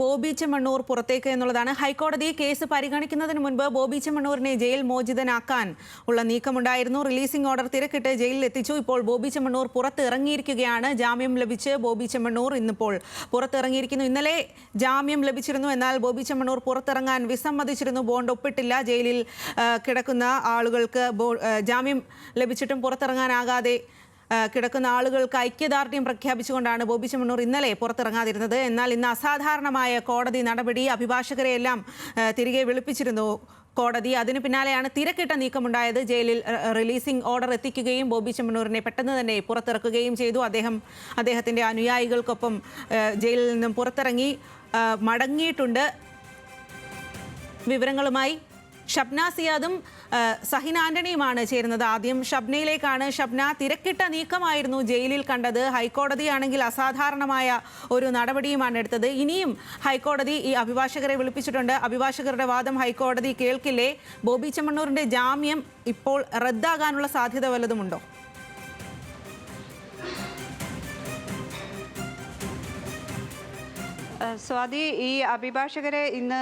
ബോബി ചെമ്മണ്ണൂർ പുറത്തേക്ക് എന്നുള്ളതാണ്. ഹൈക്കോടതി കേസ് പരിഗണിക്കുന്നതിന് മുൻപ് ബോബി ചെമ്മണ്ണൂരിനെ ജയിൽ മോചിതനാക്കാൻ ഉള്ള നീക്കമുണ്ടായിരുന്നു. റിലീസിംഗ് ഓർഡർ തിരക്കിട്ട് ജയിലിൽ എത്തിച്ചു ഇപ്പോൾ ബോബി ചെമ്മണ്ണൂർ പുറത്ത് ഇറങ്ങിയിരിക്കുകയാണ് ജാമ്യം ലഭിച്ച് ബോബി ചെമ്മണ്ണൂർ ഇന്നിപ്പോൾ പുറത്തിറങ്ങിയിരിക്കുന്നു. ഇന്നലെ ജാമ്യം ലഭിച്ചിരുന്നു. എന്നാൽ ബോബി ചെമ്മണ്ണൂർ പുറത്തിറങ്ങാൻ വിസമ്മതിച്ചിരുന്നു. ബോണ്ട് ഒപ്പിട്ടില്ല. ജയിലിൽ കിടക്കുന്ന ആളുകൾക്ക് ജാമ്യം ലഭിച്ചിട്ടും പുറത്തിറങ്ങാനാകാതെ കിടക്കുന്ന ആളുകൾക്ക് ഐക്യദാർഢ്യം പ്രഖ്യാപിച്ചുകൊണ്ടാണ് ബോബി ചെമ്മണ്ണൂർ ഇന്നലെ പുറത്തിറങ്ങാതിരുന്നത്. എന്നാൽ ഇന്ന് അസാധാരണമായ കോടതി നടപടി അഭിഭാഷകരെയെല്ലാം തിരികെ വിളിപ്പിച്ചിരുന്നു കോടതി. അതിനു പിന്നാലെയാണ് തിരക്കിട്ട നീക്കമുണ്ടായത്. ജയിലിൽ റിലീസിംഗ് ഓർഡർ എത്തിക്കുകയും ബോബി ചെമ്മണ്ണൂരിനെ പെട്ടെന്ന് തന്നെ പുറത്തിറക്കുകയും ചെയ്തു. അദ്ദേഹം അദ്ദേഹത്തിന്റെ അനുയായികൾക്കൊപ്പം ജയിലിൽ നിന്നും പുറത്തിറങ്ങി മടങ്ങിയിട്ടുണ്ട്. വിവരങ്ങളുമായി ഷബ്ന സിയാദും സഹിൻ ആന്റണിയുമാണ് ചേരുന്നത്. ആദ്യം ഷബ്നയിലേക്കാണ് ഷബ്ന തിരക്കിട്ട നീക്കമായിരുന്നു ജയിലിൽ കണ്ടത്. ഹൈക്കോടതിയാണെങ്കിൽ അസാധാരണമായ ഒരു നടപടിയുമാണ് എടുത്തത്. ഇനിയും ഹൈക്കോടതി ഈ അഭിഭാഷകരെ വിളിപ്പിച്ചിട്ടുണ്ട്. അഭിഭാഷകരുടെ വാദം ഹൈക്കോടതി കേൾക്കില്ലേ? ബോബി ചെമ്മണ്ണൂരിന്റെ ജാമ്യം ഇപ്പോൾ റദ്ദാകാനുള്ള സാധ്യത വല്ലതുമുണ്ടോ? സ്വാതി ഈ അഭിഭാഷകരെ ഇന്ന്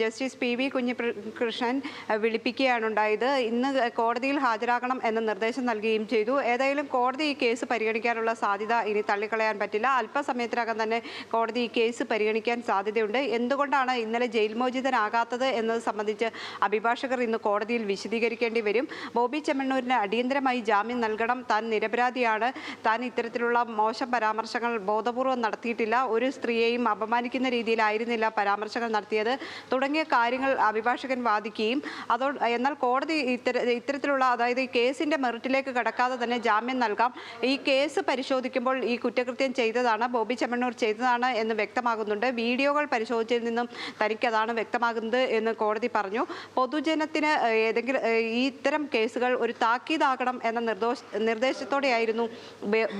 ജസ്റ്റിസ് പി വി കുഞ്ഞികൃഷ്ണൻ വിളിപ്പിക്കുകയാണുണ്ടായത് ഇന്ന് കോടതിയിൽ ഹാജരാകണം എന്ന നിർദ്ദേശം നൽകുകയും ചെയ്തു. ഏതായാലും കോടതി ഈ കേസ് പരിഗണിക്കാനുള്ള സാധ്യത ഇനി തള്ളിക്കളയാൻ പറ്റില്ല. അല്പസമയത്തിനകം തന്നെ കോടതി ഈ കേസ് പരിഗണിക്കാൻ സാധ്യതയുണ്ട്. എന്തുകൊണ്ടാണ് ഇന്നലെ ജയിൽ മോചിതനാകാത്തത് എന്നത് സംബന്ധിച്ച് അഭിഭാഷകർ ഇന്ന് കോടതിയിൽ വിശദീകരിക്കേണ്ടി വരും. ബോബി ചെമ്മണ്ണൂരിന് അടിയന്തരമായി ജാമ്യം നൽകണം. താൻ നിരപരാധിയാണ്. താൻ ഇത്തരത്തിലുള്ള മോശം പരാമർശങ്ങൾ ബോധപൂർവം നടത്തിയിട്ടില്ല. ഒരു സ്ത്രീയെയും അപമാനിക്കുന്ന രീതിയിലായിരുന്നില്ല പരാമർശങ്ങൾ നടത്തിയത്. തുടങ്ങിയ കാര്യങ്ങൾ അഭിഭാഷകൻ വാദിക്കുകയും അതോ എന്നാൽ കോടതി ഇത്തര ഇത്തരത്തിലുള്ള അതായത് ഈ കേസിന്റെ മെറിറ്റിലേക്ക് കടക്കാതെ തന്നെ ജാമ്യം നൽകാം. ഈ കേസ് പരിശോധിക്കുമ്പോൾ ഈ കുറ്റകൃത്യം ചെയ്തതാണ് ബോബി ചെമ്മണ്ണൂർ ചെയ്തതാണ് എന്ന് വ്യക്തമാകുന്നുണ്ട്. വീഡിയോകൾ പരിശോധിച്ചതിൽ നിന്നും തനിക്കതാണ് വ്യക്തമാകുന്നത് എന്ന് കോടതി പറഞ്ഞു. പൊതുജനത്തിന് ഏതെങ്കിലും ഇത്തരം കേസുകൾ ഒരു താക്കീതാകണം എന്ന നിർദ്ദേശ നിർദ്ദേശത്തോടെയായിരുന്നു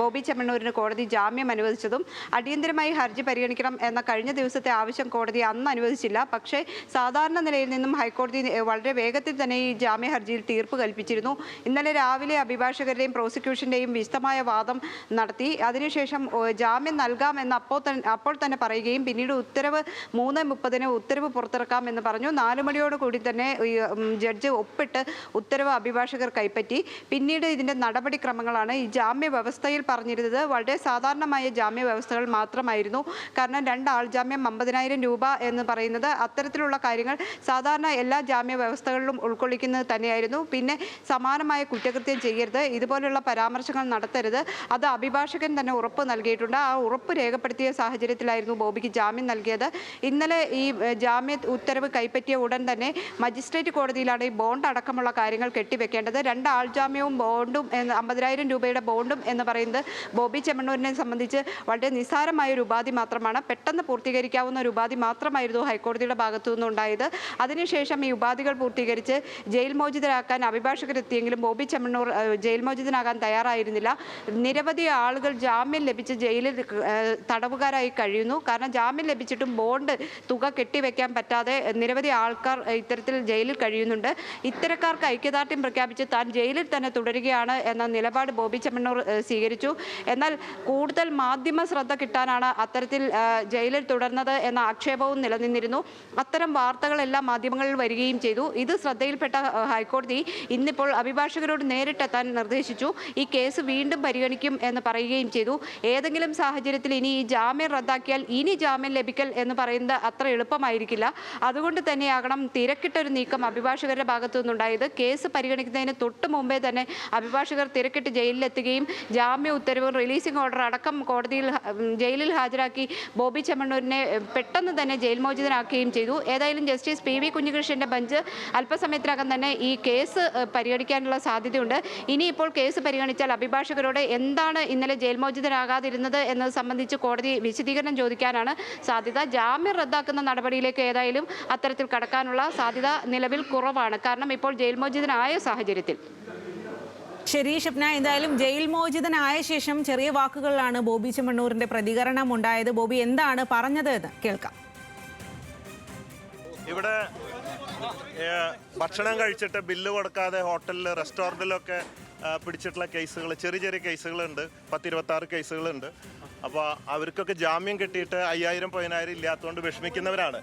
ബോബി ചെമ്മണ്ണൂരിന് കോടതി ജാമ്യം അനുവദിച്ചതും. അടിയന്തരമായി ഹർജി പരിഗണിക്കണം എന്ന കഴിഞ്ഞ ദിവസത്തെ ആവശ്യം കോടതി അന്ന് അനുവദിച്ചില്ല. പക്ഷേ സാധാരണ നിലയിൽ നിന്നും ഹൈക്കോടതി വളരെ വേഗത്തിൽ തന്നെ ഈ ജാമ്യ ഹർജിയിൽ തീർപ്പ് കൽപ്പിച്ചിരുന്നു. ഇന്നലെ രാവിലെ അഭിഭാഷകരുടെയും പ്രോസിക്യൂഷന്റെയും വിശദമായ വാദം നടത്തി. അതിനുശേഷം ജാമ്യം നൽകാമെന്ന് അപ്പോൾ തന്നെ അപ്പോൾ തന്നെ പറയുകയും പിന്നീട് ഉത്തരവ് മൂന്ന് മുപ്പതിന് ഉത്തരവ് പുറത്തിറക്കാം എന്ന് പറഞ്ഞു. നാല് മണിയോട് കൂടി തന്നെ ജഡ്ജ് ഒപ്പിട്ട് ഉത്തരവ് അഭിഭാഷകർ കൈപ്പറ്റി. പിന്നീട് ഇതിന്റെ നടപടിക്രമങ്ങളാണ് ഈ ജാമ്യ വ്യവസ്ഥയിൽ പറഞ്ഞിരുന്നത്. വളരെ സാധാരണമായ ജാമ്യ വ്യവസ്ഥകൾ മാത്രമായിരുന്നു. കാരണം രണ്ട് ആൾ ജാമ്യം അമ്പതിനായിരം രൂപ എന്ന് പറയുന്നത് അത്തരത്തിലുള്ള കാര്യങ്ങൾ സാധാരണ എല്ലാ ജാമ്യ വ്യവസ്ഥകളിലും ഉൾക്കൊള്ളിക്കുന്നത് തന്നെയായിരുന്നു. പിന്നെ സമാനമായ കുറ്റകൃത്യം ചെയ്യരുത് ഇതുപോലുള്ള പരാമർശങ്ങൾ നടത്തരുത്. അത് അഭിഭാഷകൻ തന്നെ ഉറപ്പ് നൽകിയിട്ടുണ്ട്. ആ ഉറപ്പ് രേഖപ്പെടുത്തിയ സാഹചര്യത്തിലായിരുന്നു ബോബിക്ക് ജാമ്യം നൽകിയത്. ഇന്നലെ ഈ ജാമ്യ ഉത്തരവ് കൈപ്പറ്റിയ ഉടൻ തന്നെ മജിസ്ട്രേറ്റ് കോടതിയിലാണ് ഈ ബോണ്ട് അടക്കമുള്ള കാര്യങ്ങൾ കെട്ടിവെക്കേണ്ടത്. രണ്ട് ആൾ ജാമ്യവും ബോണ്ടും എന്ന് അമ്പതിനായിരം രൂപയുടെ ബോണ്ടും എന്ന് പറയുന്നത് ബോബി ചെമ്മണ്ണൂരിനെ സംബന്ധിച്ച് വളരെ നിസ്സാരമായ ഒരു ഉപാധി മാത്രമാണ്. പെട്ടെന്ന് പൂർത്തീകരിക്കാവുന്ന ഒരു ഉപാധി മാത്രമായിരുന്നു ഹൈക്കോടതിയുടെ ഭാഗത്തു നിന്നുണ്ടായത്. അതിനുശേഷം ഈ ഉപാധികൾ പൂർത്തീകരിച്ച് ജയിൽ മോചിതരാക്കാൻ അഭിഭാഷകരെത്തിയെങ്കിലും ബോബി ചെമ്മണ്ണൂർ ജയിൽ മോചിതനാകാൻ തയ്യാറായിരുന്നില്ല. നിരവധി ആളുകൾ ജാമ്യം ലഭിച്ച് ജയിലിൽ തടവുകാരായി കഴിയുന്നു. കാരണം ജാമ്യം ലഭിച്ചിട്ടും ബോണ്ട് തുക കെട്ടിവെക്കാൻ പറ്റാതെ നിരവധി ആൾക്കാർ ഇത്തരത്തിൽ ജയിലിൽ കഴിയുന്നുണ്ട്. ഇത്തരക്കാർക്ക് ഐക്യദാർഢ്യം പ്രഖ്യാപിച്ച് താൻ ജയിലിൽ തന്നെ തുടരുകയാണ് എന്ന നിലപാട് ബോബി ചെമ്മണ്ണൂർ സ്വീകരിച്ചു. എന്നാൽ കൂടുതൽ മാധ്യമ ശ്രദ്ധ കിട്ടാനാണ് അത്തരത്തിൽ ജയിലിൽ തുടർന്നത് എന്ന ആക്ഷേപവും നിലനിന്നിരുന്നു. അത്തരം വാർത്തകളെല്ലാം മാധ്യമങ്ങളിൽ വരികയും ചെയ്തു. ഇത് ശ്രദ്ധയിൽപ്പെട്ട ഹൈക്കോടതി ഇന്നിപ്പോൾ അഭിഭാഷകരോട് നേരിട്ടെത്താൻ നിർദ്ദേശിച്ചു. ഈ കേസ് വീണ്ടും പരിഗണിക്കും എന്ന് പറയുകയും ചെയ്തു. ഏതെങ്കിലും സാഹചര്യത്തിൽ ഇനി ഈ ജാമ്യം റദ്ദാക്കിയാൽ ഇനി ജാമ്യം ലഭിക്കൽ എന്ന് പറയുന്നത് അത്ര എളുപ്പമായിരിക്കില്ല. അതുകൊണ്ട് തന്നെയാകണം തിരക്കിട്ടൊരു നീക്കം അഭിഭാഷകരുടെ ഭാഗത്തു നിന്നുണ്ടായത്. കേസ് പരിഗണിക്കുന്നതിന് തൊട്ട് മുമ്പേ തന്നെ അഭിഭാഷകർ തിരക്കിട്ട് ജയിലിലെത്തുകയും ജാമ്യ ഉത്തരവും റിലീസിംഗ് ഓർഡർ അടക്കം കോടതിയിൽ ജയിലിൽ ഹാജരാക്കി ബോബി ചെമ്മണ്ണൂരിനെ പെട്ടെന്ന് തന്നെ ജയിൽ മോചിതനാക്കുകയും ചെയ്തു. ഏതായാലും ജസ്റ്റിസ് പി വി കുഞ്ഞികൃഷ്ണന്റെ ബെഞ്ച് അല്പസമയത്തിനകം തന്നെ ഈ കേസ് പരിഗണിക്കാനുള്ള സാധ്യതയുണ്ട്. ഇനിയിപ്പോൾ കേസ് പരിഗണിച്ചാൽ അഭിഭാഷകരോട് എന്താണ് ഇന്നലെ ജയിൽ മോചിതരാകാതിരുന്നത് എന്നത് സംബന്ധിച്ച് കോടതി വിശദീകരണം ചോദിക്കാനാണ് സാധ്യത. ജാമ്യം റദ്ദാക്കുന്ന നടപടിയിലേക്ക് ഏതായാലും അത്തരത്തിൽ കടക്കാനുള്ള സാധ്യത നിലവിൽ കുറവാണ്. കാരണം ഇപ്പോൾ ജയിൽ മോചിതനായ സാഹചര്യത്തിൽ. ശരി ഷപ്ന എന്തായാലും ജയിൽ മോചിതനായ ശേഷം ചെറിയ വാക്കുകളിലാണ് ബോബി ചെമ്മണ്ണൂരിന്റെ പ്രതികരണം ഉണ്ടായത് ബോബി എന്താണ് പറഞ്ഞത് എന്ന് കേൾക്കാം. ഇവിടെ ഭക്ഷണം കഴിച്ചിട്ട് ബില്ല് കൊടുക്കാതെ ഹോട്ടലിൽ റെസ്റ്റോറന്റിലൊക്കെ പിടിച്ചിട്ടുള്ള കേസുകൾ ചെറിയ ചെറിയ കേസുകളുണ്ട്. പത്തിരുപത്താറ് കേസുകളുണ്ട്. അപ്പോൾ അവർക്കൊക്കെ ജാമ്യം കിട്ടിയിട്ട് അയ്യായിരം പതിനായിരം ഇല്ലാത്തതുകൊണ്ട് വിഷമിക്കുന്നവരാണ്.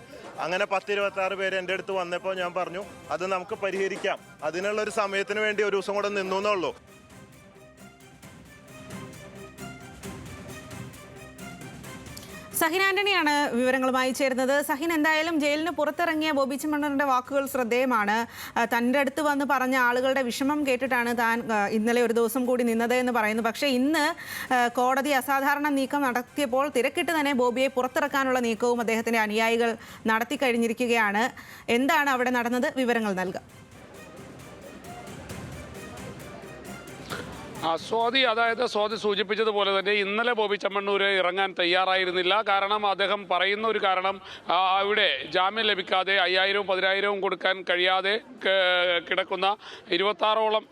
അങ്ങനെ പത്തിരുപത്തി ആറ് പേര് എന്റെ അടുത്ത് വന്നപ്പോൾ ഞാൻ പറഞ്ഞു അത് നമുക്ക് പരിഹരിക്കാം. അതിനുള്ള ഒരു സമയത്തിന് വേണ്ടി ഒരു ദിവസം കൂടെ നിന്നു എന്നുള്ളൂ സഹിൻ ആന്റണിയാണ് വിവരങ്ങളുമായി ചേരുന്നത്. സഹിൻ എന്തായാലും ജയിലിന് പുറത്തിറങ്ങിയ ബോബി ചെമ്മണ്ണൂരിന്റെ വാക്കുകൾ ശ്രദ്ധേയമാണ്. തന്റെ അടുത്ത് വന്ന് പറഞ്ഞ ആളുകളുടെ വിഷമം കേട്ടിട്ടാണ് താൻ ഇന്നലെ ഒരു ദിവസം കൂടി നിന്നത് എന്ന് പറയുന്നു. പക്ഷേ ഇന്ന് കോടതി അസാധാരണ നീക്കം നടത്തിയപ്പോൾ തിരക്കിട്ട് തന്നെ ബോബിയെ പുറത്തിറക്കാനുള്ള നീക്കവും അദ്ദേഹത്തിന്റെ അനുയായികൾ നടത്തി കഴിഞ്ഞിരിക്കുകയാണ്. എന്താണ് അവിടെ നടന്നത്? വിവരങ്ങൾ നൽകാം. സ്വാതി അതായത് സ്വാതി സൂചിപ്പിച്ചതുപോലെ തന്നെ ഇന്നലെ ബോബി ചമ്മണ്ണൂര് ഇറങ്ങാൻ തയ്യാറായിരുന്നില്ല. കാരണം അദ്ദേഹം പറയുന്ന ഒരു കാരണം അവിടെ ജാമ്യം ലഭിക്കാതെ അയ്യായിരവും പതിനായിരവും കൊടുക്കാൻ കഴിയാതെ കിടക്കുന്ന ഇരുപത്താറോളം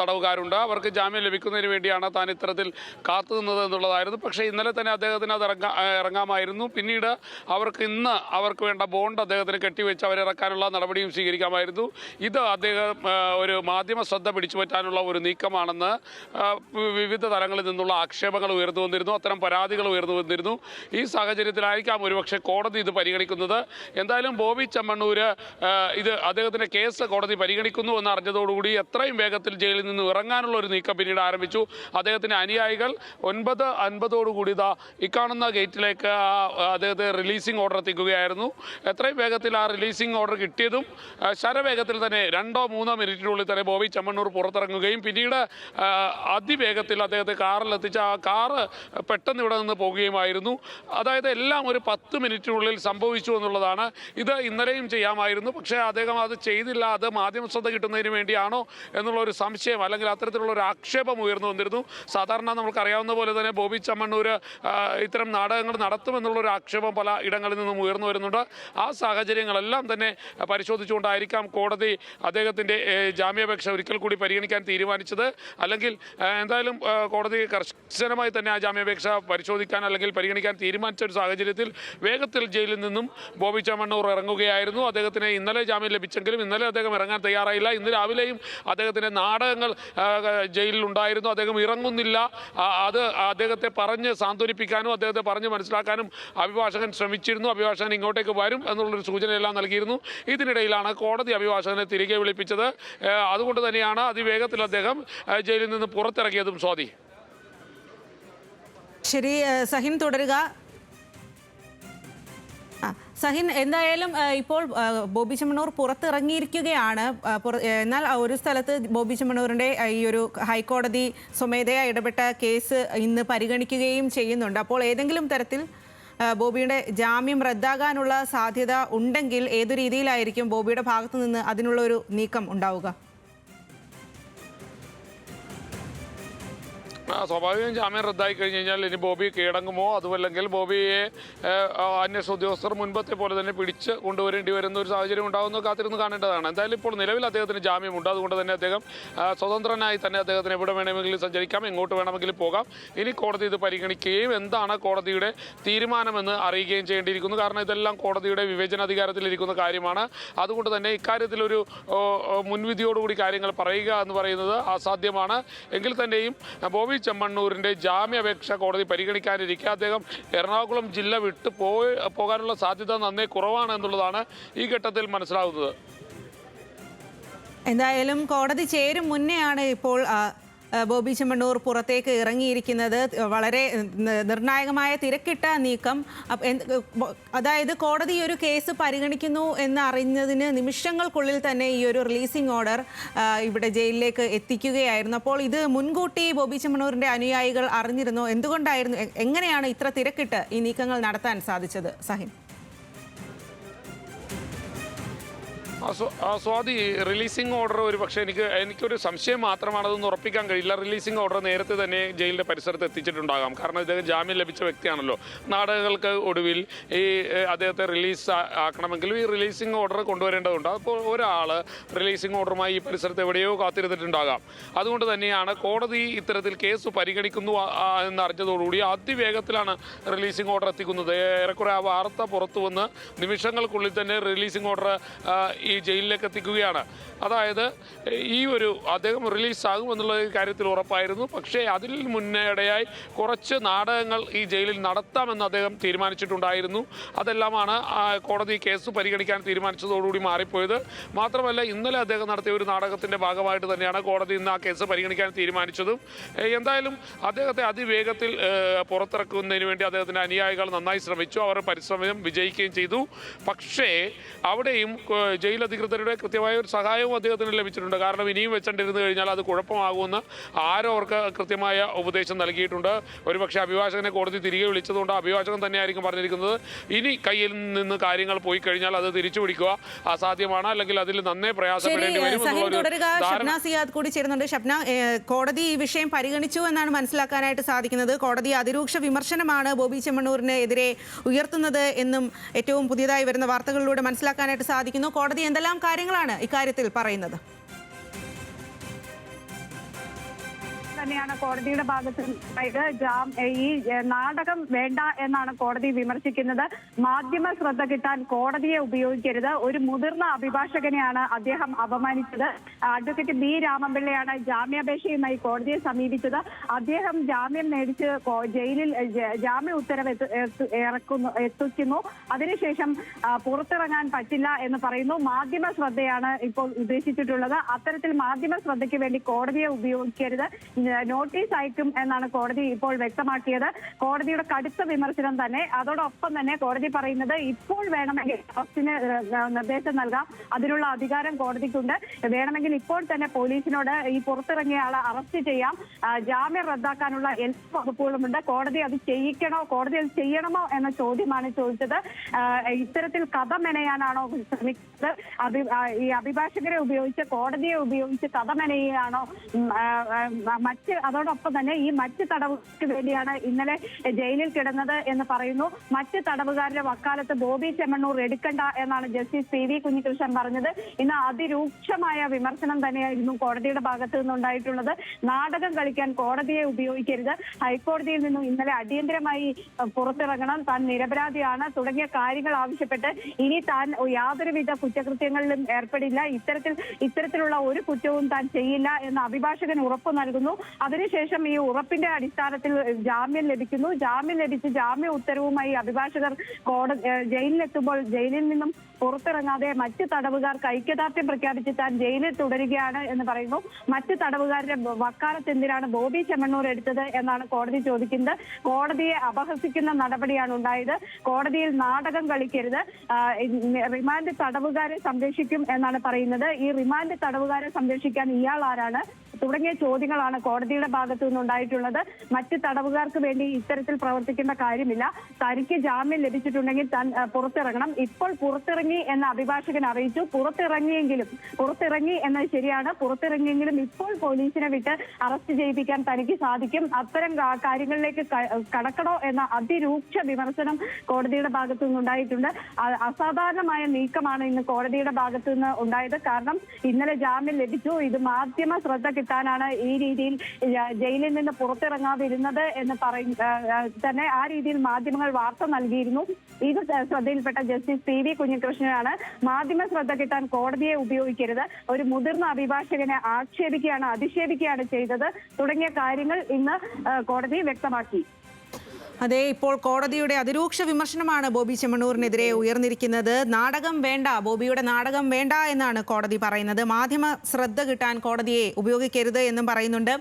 തടവുകാരുണ്ട്. അവർക്ക് ജാമ്യം ലഭിക്കുന്നതിന് വേണ്ടിയാണ് താൻ ഇത്തരത്തിൽ കാത്തു നിന്നത് എന്നുള്ളതായിരുന്നു. പക്ഷേ ഇന്നലെ തന്നെ അദ്ദേഹത്തിന് അത് ഇറങ്ങാ ഇറങ്ങാമായിരുന്നു. പിന്നീട് അവർക്ക് ഇന്ന് അവർക്ക് വേണ്ട ബോണ്ട് അദ്ദേഹത്തിന് കെട്ടിവെച്ച് അവരിറക്കാനുള്ള നടപടിയും സ്വീകരിക്കാമായിരുന്നു. ഇത് അദ്ദേഹം ഒരു മാധ്യമ ശ്രദ്ധ പിടിച്ചു പറ്റാനുള്ള ഒരു നീക്കമാണെന്ന് വിവിധ തലങ്ങളിൽ നിന്നുള്ള ആക്ഷേപങ്ങൾ ഉയർന്നു വന്നിരുന്നു അത്തരം പരാതികൾ ഉയർന്നു വന്നിരുന്നു. ഈ സാഹചര്യത്തിലായിരിക്കാം ഒരുപക്ഷെ കോടതി ഇത് പരിഗണിക്കുന്നത്. എന്തായാലും ബോബി ചെമ്മണ്ണൂര് ഇത് അദ്ദേഹത്തിന്റെ കേസ് കോടതി പരിഗണിക്കുന്നു എന്ന് അറിഞ്ഞതോടുകൂടി എത്രയും വേഗത്തിൽ ജയിലിൽ നിന്ന് ഇറങ്ങാനുള്ള ഒരു നീക്കം പിന്നീട് ആരംഭിച്ചു. അദ്ദേഹത്തിന്റെ അനുയായികൾ ഒൻപത് അൻപതോടുകൂടി ഇതാ ഇക്കാണുന്ന ഗേറ്റിലേക്ക് അദ്ദേഹത്തെ റിലീസിംഗ് ഓർഡർ എത്തിക്കുകയായിരുന്നു. എത്രയും വേഗത്തിൽ ആ റിലീസിംഗ് ഓർഡർ കിട്ടിയതും ശരവേഗത്തിൽ തന്നെ രണ്ടോ മൂന്നോ മിനിറ്റിനുള്ളിൽ തന്നെ ബോബി ചെമ്മണ്ണൂർ പുറത്തിറങ്ങുകയും പിന്നീട് അതിവേഗത്തിൽ അദ്ദേഹത്തെ കാറിലെത്തിച്ച് ആ കാറ് പെട്ടെന്ന് ഇവിടെ നിന്ന് പോകുകയുമായിരുന്നു. അതായത് എല്ലാം ഒരു പത്ത് മിനിറ്റിനുള്ളിൽ സംഭവിച്ചു എന്നുള്ളതാണ്. ഇത് ഇന്നലെയും ചെയ്യാമായിരുന്നു. പക്ഷേ അദ്ദേഹം അത് ചെയ്തില്ല. അത് മാധ്യമ ശ്രദ്ധ കിട്ടുന്നതിന് വേണ്ടിയാണോ എന്നുള്ള ഒരു സംശയം അല്ലെങ്കിൽ അത്തരത്തിലുള്ള ഒരു ആക്ഷേപം ഉയർന്നു വന്നിരുന്നു. സാധാരണ നമുക്കറിയാവുന്ന പോലെ തന്നെ ബോബി ചമ്മണ്ണൂർ ഇത്തരം നാടകങ്ങൾ നടത്തുമെന്നുള്ള ഒരു ആക്ഷേപം പല ഇടങ്ങളിൽ നിന്നും ഉയർന്നു വരുന്നുണ്ട്. ആ സാഹചര്യങ്ങളെല്ലാം തന്നെ പരിശോധിച്ചുകൊണ്ടായിരിക്കാം കോടതി അദ്ദേഹത്തിന്റെ ജാമ്യാപേക്ഷ ഒരിക്കൽ കൂടി പരിഗണിക്കാൻ തീരുമാനിച്ചത്. അല്ലെങ്കിൽ എന്തായാലും കോടതി കർശനമായി തന്നെ ആ ജാമ്യാപേക്ഷ പരിശോധിക്കാൻ അല്ലെങ്കിൽ പരിഗണിക്കാൻ തീരുമാനിച്ച ഒരു സാഹചര്യത്തിൽ വേഗത്തിൽ ജയിലിൽ നിന്നും ബോബി ചമ്മണ്ണൂർ ഇറങ്ങുകയായിരുന്നു. അദ്ദേഹത്തിന് ഇന്നലെ ജാമ്യം ലഭിച്ചെങ്കിലും ഇന്നലെ അദ്ദേഹം ഇറങ്ങാൻ തയ്യാറായില്ല. ഇന്ന് രാവിലെയും അദ്ദേഹത്തിന്റെ നാടകങ്ങൾ ജയിലിലുണ്ടായിരുന്നു അദ്ദേഹം ഇറങ്ങുന്നില്ല. അത് അദ്ദേഹത്തെ പറഞ്ഞ് സാന്ത്വനിപ്പിക്കാനും അദ്ദേഹത്തെ പറഞ്ഞ് മനസ്സിലാക്കാനും അഭിഭാഷകൻ ശ്രമിച്ചിരുന്നു. അഭിഭാഷകൻ ഇങ്ങോട്ടേക്ക് വരും എന്നുള്ളൊരു സൂചനയെല്ലാം നൽകിയിരുന്നു. ഇതിനിടയിലാണ് കോടതി അഭിഭാഷകനെ തിരികെ വിളിപ്പിച്ചത്. അതുകൊണ്ട് തന്നെയാണ് അതിവേഗത്തിൽ അദ്ദേഹം ജയിലിൽ നിന്ന് പുറത്തിറങ്ങിയതും സ്വാതി. ശരി സഹിൻ തുടരുക. സഹിൻ എന്തായാലും ഇപ്പോൾ ബോബി ചെമ്മണൂർ പുറത്തിറങ്ങിയിരിക്കുകയാണ്. എന്നാൽ ഒരു സ്ഥലത്ത് ബോബി ചെമ്മണൂറിന്റെ ഈ ഒരു ഹൈക്കോടതി സ്വമേധയാ ഇടപെട്ട കേസ് ഇന്ന് പരിഗണിക്കുകയും ചെയ്യുന്നുണ്ട്. അപ്പോൾ ഏതെങ്കിലും തരത്തിൽ ബോബിയുടെ ജാമ്യം റദ്ദാകാനുള്ള സാധ്യത ഉണ്ടെങ്കിൽ ഏതു രീതിയിലായിരിക്കും ബോബിയുടെ ഭാഗത്തു നിന്ന് അതിനുള്ള ഒരു നീക്കം ഉണ്ടാവുക? സ്വാഭാവികം ജാമ്യം റദ്ദായി കഴിഞ്ഞ് കഴിഞ്ഞാൽ ഇനി ബോബി കീഴടങ്ങുമോ? അതുമല്ലെങ്കിൽ ബോബിയെ അന്വേഷണ ഉദ്യോഗസ്ഥർ മുൻപത്തെ പോലെ തന്നെ പിടിച്ച് കൊണ്ടുവരേണ്ടി വരുന്ന ഒരു സാഹചര്യം ഉണ്ടാകുന്ന കാത്തിരുന്ന് കാണേണ്ടതാണ്. എന്തായാലും ഇപ്പോൾ നിലവിൽ അദ്ദേഹത്തിന് ജാമ്യമുണ്ട്. അതുകൊണ്ട് തന്നെ അദ്ദേഹം സ്വതന്ത്രനായി തന്നെ അദ്ദേഹത്തിന് എവിടെ വേണമെങ്കിലും സഞ്ചരിക്കാം എങ്ങോട്ട് വേണമെങ്കിലും പോകാം. ഇനി കോടതി ഇത് പരിഗണിക്കുകയും എന്താണ് കോടതിയുടെ തീരുമാനമെന്ന് അറിയുകയും ചെയ്യേണ്ടിയിരിക്കുന്നു. കാരണം ഇതെല്ലാം കോടതിയുടെ വിവേചനാധികാരത്തിലിരിക്കുന്ന കാര്യമാണ്. അതുകൊണ്ട് തന്നെ ഇക്കാര്യത്തിലൊരു മുൻവിധിയോടുകൂടി കാര്യങ്ങൾ പറയുക എന്ന് പറയുന്നത് അസാധ്യമാണ്. എങ്കിൽ തന്നെയും ബോബി ചെമ്മണ്ണൂരിന്റെ ജാമ്യാപേക്ഷ കോടതി പരിഗണിക്കാനിരിക്കെ. അദ്ദേഹം എറണാകുളം ജില്ല വിട്ട് പോയി പോകാനുള്ള സാധ്യത നന്നേ കുറവാണ് എന്നുള്ളതാണ് ഈ ഘട്ടത്തിൽ മനസ്സിലാകുന്നത് എന്തായാലും കോടതി ചേരും മുന്നെയാണ് ഇപ്പോൾ ബോബി ചെമ്മണ്ണൂർ പുറത്തേക്ക് ഇറങ്ങിയിരിക്കുന്നത്. വളരെ നിർണായകമായ തിരക്കിട്ട നീക്കം. അതായത് കോടതി ഒരു കേസ് പരിഗണിക്കുന്നു എന്ന് അറിഞ്ഞതിന് നിമിഷങ്ങൾക്കുള്ളിൽ തന്നെ ഈ ഒരു റിലീസിംഗ് ഓർഡർ ഇവിടെ ജയിലിലേക്ക് എത്തിക്കുകയായിരുന്നു. അപ്പോൾ ഇത് മുൻകൂട്ടി ബോബി ചെമ്മണ്ണൂരിന്റെ അനുയായികൾ അറിഞ്ഞിരുന്നു. എന്തുകൊണ്ടായിരുന്നു എങ്ങനെയാണ് ഇത്ര തിരക്കിട്ട് ഈ നീക്കങ്ങൾ നടത്താൻ സാധിച്ചത്? സഹിൻ സ്വാതി റിലീസിംഗ് ഓർഡർ ഒരു പക്ഷേ എനിക്ക് എനിക്കൊരു സംശയം മാത്രമാണ് അതൊന്നും ഉറപ്പിക്കാൻ കഴിയില്ല. റിലീസിംഗ് ഓർഡർ നേരത്തെ തന്നെ ജയിലിന്റെ പരിസരത്ത് എത്തിച്ചിട്ടുണ്ടാകാം. കാരണം ഇദ്ദേഹം ജാമ്യം ലഭിച്ച വ്യക്തിയാണല്ലോ. നാടകങ്ങൾക്ക് ഒടുവിൽ ഈ അദ്ദേഹത്തെ റിലീസ് ആക്കണമെങ്കിലും ഈ റിലീസിംഗ് ഓർഡർ കൊണ്ടുവരേണ്ടതുണ്ട്. അപ്പോൾ ഒരാൾ റിലീസിംഗ് ഓർഡറുമായി ഈ പരിസരത്ത് എവിടെയോ കാത്തിരുന്നിട്ടുണ്ടാകാം. അതുകൊണ്ട് തന്നെയാണ് കോടതി ഇത്തരത്തിൽ കേസ് പരിഗണിക്കുന്നു എന്നറിഞ്ഞതോടുകൂടി അതിവേഗത്തിലാണ് റിലീസിംഗ് ഓർഡർ എത്തിക്കുന്നത്. ഏറെക്കുറെ ആ വാർത്ത പുറത്തു വന്ന് നിമിഷങ്ങൾക്കുള്ളിൽ തന്നെ റിലീസിംഗ് ഓർഡർ ഈ ജയിലിലേക്ക് എത്തിക്കുകയാണ് അതായത് ഈ ഒരു അദ്ദേഹം റിലീസാകും എന്നുള്ള കാര്യത്തിൽ ഉറപ്പായിരുന്നു. പക്ഷേ അതിൽ മുന്നേടയായി കുറച്ച് നാടകങ്ങൾ ഈ ജയിലിൽ നടത്താമെന്ന് അദ്ദേഹം തീരുമാനിച്ചിട്ടുണ്ടായിരുന്നു. അതെല്ലാമാണ് കോടതി കേസ് പരിഗണിക്കാൻ തീരുമാനിച്ചതോടുകൂടി മാറിപ്പോയത്. മാത്രമല്ല ഇന്നലെ അദ്ദേഹം നടത്തിയ ഒരു നാടകത്തിന്റെ ഭാഗമായിട്ട് തന്നെയാണ് കോടതി ഇന്ന് ആ കേസ് പരിഗണിക്കാൻ തീരുമാനിച്ചതും. എന്തായാലും അദ്ദേഹത്തെ അതിവേഗത്തിൽ പുറത്തിറക്കുന്നതിന് വേണ്ടി അദ്ദേഹത്തിന്റെ അനുയായികൾ നന്നായി ശ്രമിച്ചു. അവർ പരിശ്രമം വിജയിക്കുകയും ചെയ്തു. പക്ഷേ അവിടെയും ജയിൽ അധികൃതരുടെ കൃത്യമായ ഒരു സഹായവും അദ്ദേഹത്തിന് ലഭിച്ചിട്ടുണ്ട്. കാരണം ഇനിയും വെച്ചിരുന്നു കഴിഞ്ഞാൽ അത് കുഴപ്പമാകുമെന്ന് ആരോ അവർക്ക് കൃത്യമായ ഉപദേശം നൽകിയിട്ടുണ്ട്. ഒരുപക്ഷെ അഭിഭാഷകനെ കോടതി തിരികെ വിളിച്ചതുകൊണ്ട് അഭിഭാഷകൻ തന്നെയായിരിക്കും പറഞ്ഞിരിക്കുന്നത്. ഇനി കയ്യിൽ നിന്ന് കാര്യങ്ങൾ പോയി കഴിഞ്ഞാൽ അത് തിരിച്ചു പിടിക്കുക അസാധ്യമാണ്. അല്ലെങ്കിൽ അതിൽ നന്നേ പ്രയാസപ്പെടേണ്ടി വരും കൂടി ചേരുന്നുണ്ട്. ഷബ്ന കോടതി ഈ വിഷയം പരിഗണിച്ചു എന്നാണ് മനസ്സിലാക്കാനായിട്ട് സാധിക്കുന്നത്. കോടതി അതിരൂക്ഷ വിമർശനമാണ് ബോബി ചെമ്മണ്ണൂരിനെതിരെ ഉയർത്തുന്നത് എന്നും ഏറ്റവും പുതിയതായി വരുന്ന വാർത്തകളിലൂടെ മനസ്സിലാക്കാനായിട്ട് സാധിക്കുന്നു. കോടതി എന്തെല്ലാം കാര്യങ്ങളാണ് ഇക്കാര്യത്തിൽ പറയുന്നത്? തന്നെയാണ് കോടതിയുടെ ഭാഗത്ത് ഉണ്ടായത് ജാം ഈ നാടകം വേണ്ട എന്നാണ് കോടതി വിമർശിക്കുന്നത്. മാധ്യമ ശ്രദ്ധ കിട്ടാൻ കോടതിയെ ഉപയോഗിക്കരുത്. ഒരു മുതിർന്ന അഭിഭാഷകനെയാണ് അദ്ദേഹം അപമാനിച്ചത്. അഡ്വക്കേറ്റ് ബി രാമപിള്ളയാണ് ജാമ്യാപേക്ഷയുമായി കോടതിയെ സമീപിച്ചത്. അദ്ദേഹം ജാമ്യം മേടിച്ച് ജയിലിൽ ജാമ്യ ഉത്തരവ് ഇറക്കുന്നു എത്തിക്കുന്നു. അതിനുശേഷം പുറത്തിറങ്ങാൻ പറ്റില്ല എന്ന് പറയുന്നു. മാധ്യമ ശ്രദ്ധയാണ് ഇപ്പോൾ ഉദ്ദേശിച്ചിട്ടുള്ളത്. അത്തരത്തിൽ മാധ്യമ ശ്രദ്ധയ്ക്ക് വേണ്ടി കോടതിയെ ഉപയോഗിക്കരുത്. നോട്ടീസ് അയക്കും എന്നാണ് കോടതി ഇപ്പോൾ വ്യക്തമാക്കിയത്. കോടതിയുടെ കടുത്ത വിമർശനം തന്നെ. അതോടൊപ്പം തന്നെ കോടതി പറയുന്നത് ഇപ്പോൾ വേണമെങ്കിൽ അറസ്റ്റിന് നിർദ്ദേശം നൽകാം. അതിനുള്ള അധികാരം കോടതിക്കുണ്ട്. വേണമെങ്കിൽ ഇപ്പോൾ തന്നെ പോലീസിനോട് ഈ പുറത്തിറങ്ങിയ ആളെ അറസ്റ്റ് ചെയ്യാം. ജാമ്യം റദ്ദാക്കാനുള്ള എല്ലാ വകുപ്പുകളുമുണ്ട് കോടതി അത് ചെയ്യിക്കണോ? കോടതി അത് ചെയ്യണമോ എന്ന ചോദ്യമാണ് ചോദിച്ചത്. ഇത്തരത്തിൽ കഥ മെനയാനാണോ ശ്രമിക്കുന്നത്? ഈ അഭിഭാഷകരെ ഉപയോഗിച്ച് കോടതിയെ ഉപയോഗിച്ച് കഥ മെനയുകയാണോ? ആ, മറ്റ് അതോടൊപ്പം തന്നെ ഈ മറ്റ് തടവുകൾക്ക് വേണ്ടിയാണ് ഇന്നലെ ജയിലിൽ കിടന്നത് എന്ന് പറയുന്നു. മറ്റ് തടവുകാരുടെ വക്കാലത്ത് ബോബി ചെമ്മണ്ണൂർ എടുക്കണ്ട എന്നാണ് ജസ്റ്റിസ് പി വി കുഞ്ഞികൃഷ്ണൻ പറഞ്ഞത്. ഇന്ന് അതിരൂക്ഷമായ വിമർശനം തന്നെയായിരുന്നു കോടതിയുടെ ഭാഗത്തു നിന്നുണ്ടായിട്ടുള്ളത്. നാടകം കളിക്കാൻ കോടതിയെ ഉപയോഗിക്കരുത്. ഹൈക്കോടതിയിൽ നിന്നും ഇന്നലെ അടിയന്തരമായി പുറത്തിറങ്ങണം. താൻ നിരപരാധിയാണ്. തുടങ്ങിയ കാര്യങ്ങൾ ആവശ്യപ്പെട്ട് ഇനി താൻ യാതൊരുവിധ കുറ്റകൃത്യങ്ങളിലും ഏർപ്പെടില്ല. ഇത്തരത്തിൽ ഇത്തരത്തിലുള്ള ഒരു കുറ്റവും താൻ ചെയ്യില്ല എന്ന് അഭിഭാഷകൻ ഉറപ്പു നൽകുന്നു. അതിനുശേഷം ഈ ഉറപ്പിന്റെ അടിസ്ഥാനത്തിൽ ജാമ്യം ലഭിക്കുന്നു. ജാമ്യം ലഭിച്ച് ജാമ്യ ഉത്തരവുമായി അഭിഭാഷകർ കോടതി ജയിലിലെത്തുമ്പോൾ ജയിലിൽ നിന്നും പുറത്തിറങ്ങാതെ മറ്റ് തടവുകാർക്ക് ഐക്യദാർഢ്യം പ്രഖ്യാപിച്ച് താൻ ജയിലിൽ തുടരുകയാണ് എന്ന് പറയുന്നു. മറ്റ് തടവുകാരുടെ വക്കാലത്ത് എന്തിനാണ് ബോബി ചെമ്മണ്ണൂർ എടുത്തത് എന്നാണ് കോടതി ചോദിക്കുന്നത്. കോടതിയെ അപഹസിക്കുന്ന നടപടിയാണ് ഉണ്ടായത്. കോടതിയിൽ നാടകം കളിക്കരുത്. റിമാൻഡ് തടവുകാരെ സംരക്ഷിക്കും എന്നാണ് പറയുന്നത്. ഈ റിമാൻഡ് തടവുകാരെ സംരക്ഷിക്കാൻ ഇയാൾ ആരാണ്? തുടങ്ങിയ ചോദ്യങ്ങളാണ് കോടതിയുടെ ഭാഗത്തു നിന്നുണ്ടായിട്ടുള്ളത്. മറ്റ് തടവുകാർക്ക് വേണ്ടി ഇത്തരത്തിൽ പ്രവർത്തിക്കേണ്ട കാര്യമില്ല. തനിക്ക് ജാമ്യം ലഭിച്ചിട്ടുണ്ടെങ്കിൽ താൻ പുറത്തിറങ്ങണം. ഇപ്പോൾ പുറത്തിറങ്ങി എന്ന അഭിഭാഷകൻ അറിയിച്ചു. പുറത്തിറങ്ങിയെങ്കിലും പുറത്തിറങ്ങി എന്നത് ശരിയാണ്. പുറത്തിറങ്ങിയെങ്കിലും ഇപ്പോൾ പോലീസിനെ വിട്ട് അറസ്റ്റ് ചെയ്യിപ്പിക്കാൻ തനിക്ക് സാധിക്കും. അത്തരം കാര്യങ്ങളിലേക്ക് കടക്കണോ എന്ന അതിരൂക്ഷ വിമർശനം കോടതിയുടെ ഭാഗത്തു നിന്നുണ്ടായിട്ടുണ്ട്. അസാധാരണമായ നീക്കമാണ് ഇന്ന് കോടതിയുടെ ഭാഗത്തു നിന്ന് ഉണ്ടായത്. കാരണം ഇന്നലെ ജാമ്യം ലഭിച്ചു. ഇത് മാധ്യമ ശ്രദ്ധ കിട്ടാനാണ് ഈ രീതിയിൽ ജയിലിൽ നിന്ന് പുറത്തിറങ്ങാതിരുന്നത് എന്ന് പറയും തന്നെ ആ രീതിയിൽ മാധ്യമങ്ങൾ വാർത്ത നൽകിയിരുന്നു. ഇത് ശ്രദ്ധയിൽപ്പെട്ട ജസ്റ്റിസ് പി വി കുഞ്ഞികൃഷ്ണനാണ്. മാധ്യമ ശ്രദ്ധ കിട്ടാൻ കോടതിയെ ഉപയോഗിക്കരുത്. ഒരു മുതിർന്ന അഭിഭാഷകനെ ആക്ഷേപിക്കുകയാണ് അധിക്ഷേപിക്കുകയാണ് ചെയ്തത്. തുടങ്ങിയ കാര്യങ്ങൾ ഇന്ന് കോടതി വ്യക്തമാക്കി. അതെ ഇപ്പോൾ കോടതിയുടെ അതിരൂക്ഷ വിമർശനമാണ് ബോബി ചെമ്മണ്ണൂരിനെതിരെ ഉയർന്നിരിക്കുന്നത്. നാടകം വേണ്ട ബോബിയുടെ നാടകം വേണ്ട എന്നാണ് കോടതി പറയുന്നത്. മാധ്യമ ശ്രദ്ധ കിട്ടാൻ കോടതിയെ ഉപയോഗിക്കരുത് എന്നും പറയുന്നുണ്ട്.